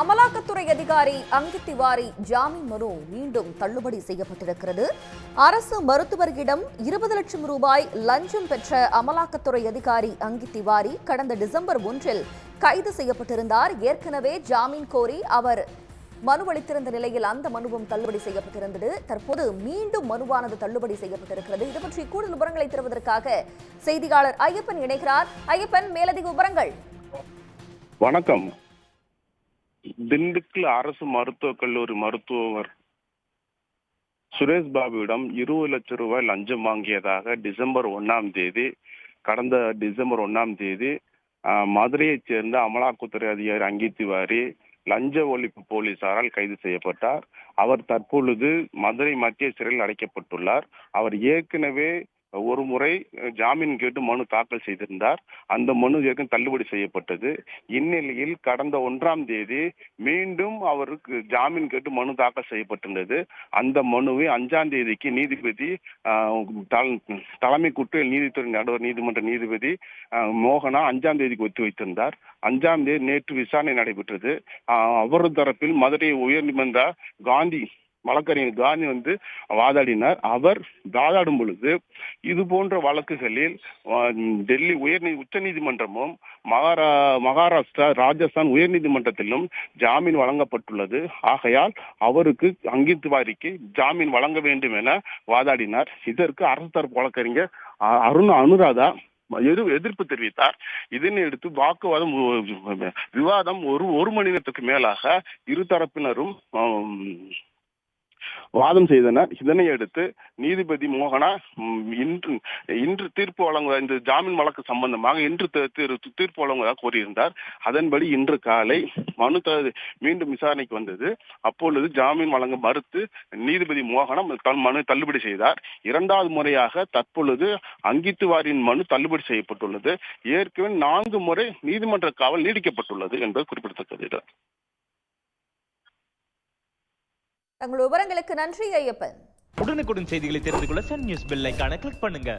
அமலாக்கத்துறை அதிகாரி அங்கித் திவாரி ஜாமீன் மனு மீண்டும் தள்ளுபடி செய்யப்பட்டிருக்கிறது. அரசு மருத்துவர்களிடம் இருபது லட்சம் ரூபாய் லஞ்சம் பெற்ற அமலாக்கத்துறை அதிகாரி அங்கித் திவாரி கடந்த டிசம்பர் ஒன்றில் கைது செய்யப்பட்டிருந்தார். ஏற்கனவே ஜாமீன் கோரி அவர் மனு அளித்திருந்த நிலையில் அந்த மனுவும் தள்ளுபடி செய்யப்பட்டிருந்தது. தற்போது மீண்டும் மனுவானது தள்ளுபடி செய்யப்பட்டிருக்கிறது. இது பற்றி கூடுதல் விவரங்களை தருவதற்காக செய்தியாளர் ஐயப்பன் இணைகிறார். ஐயப்பன் மேலதிக விவரங்கள். வணக்கம். திண்டுக்கல் அரசு மருத்துவக் கல்லூரி மருத்துவர் சுரேஷ் பாபுவிடம் இருபது லட்சம் ரூபாய் லஞ்சம் வாங்கியதாக டிசம்பர் ஒன்னாம் தேதி கடந்த டிசம்பர் ஒண்ணாம் தேதி மதுரையைச் சேர்ந்த அமலாக்கத்துறை அதிகாரி அங்கித் திவாரி லஞ்ச ஒழிப்பு போலீசாரால் கைது செய்யப்பட்டார். அவர் தற்பொழுது மதுரை மத்திய சிறையில் அடைக்கப்பட்டுள்ளார். அவர் ஏற்கனவே ஒரு முறை ஜாமீன் கேட்டு மனு தாக்கல் செய்திருந்தார். அந்த மனு ஏற்கனவே தள்ளுபடி செய்யப்பட்டது. இந்நிலையில் கடந்த ஒன்றாம் தேதி மீண்டும் அவருக்கு ஜாமீன் கேட்டு மனு தாக்கல் செய்யப்பட்டிருந்தது. அந்த மனுவை அஞ்சாம் தேதிக்கு நீதிபதி ஆஹ், தலைமை குற்றவியல் நீதித்துறை நடுவர் நீதிமன்ற நீதிபதி மோகனா அஞ்சாம் தேதிக்கு ஒத்தி வைத்திருந்தார். அஞ்சாம் தேதி நேற்று விசாரணை நடைபெற்றது. அவரது தரப்பில் மதுரை உயர்நீதிமன்ற காந்தி வழக்கறிஞர் காந்தி வந்து வாதாடினார். அவர் வாதாடும் பொழுது இது போன்ற வழக்குகளில் டெல்லி உயர் உச்ச நீதிமன்றமும் மகாரா மகாராஷ்டிரா ராஜஸ்தான் உயர்நீதிமன்றத்திலும் ஜாமீன் வழங்கப்பட்டுள்ளது. ஆகையால் அவருக்கு அங்கித் திவாரிக்கு ஜாமீன் வழங்க வேண்டும் என வாதாடினார். இதற்கு அரசு தரப்பு வழக்கறிஞர் அருண் அனுராதா எதிர்ப்பு தெரிவித்தார். இதனை எடுத்து வாக்குவாதம் விவாதம் ஒரு ஒரு மணி நேரத்துக்கு மேலாக இரு தரப்பினரும் வாதம் செய்தனர் இதனை அடுத்து நீதிபதி மோகனா இன்று இன்று தீர்ப்பு வழங்குவதாக இந்த ஜாமீன் வழக்கு சம்பந்தமாக இன்று தீர்ப்பு வழங்குவதாக கூறியிருந்தார். அதன்படி இன்று காலை மனு மீண்டும் விசாரணைக்கு வந்தது. அப்பொழுது ஜாமீன் வழங்க மறுத்து நீதிபதி மோகனம் தன் மனு தள்ளுபடி செய்தார். இரண்டாவது முறையாக தற்பொழுது அங்கித்துவாரின் மனு தள்ளுபடி செய்யப்பட்டுள்ளது. ஏற்கனவே நான்கு முறை நீதிமன்ற காவல் நீடிக்கப்பட்டுள்ளது என்பது குறிப்பிடத்தக்கது. தங்கள் விவரங்களுக்கு நன்றி ஐயப்பன். உடனுக்குடன் செய்திகளை தெரிந்து கொள்ள சன் நியூஸ் பெல் ஐக்கான கிளிக் பண்ணுங்க.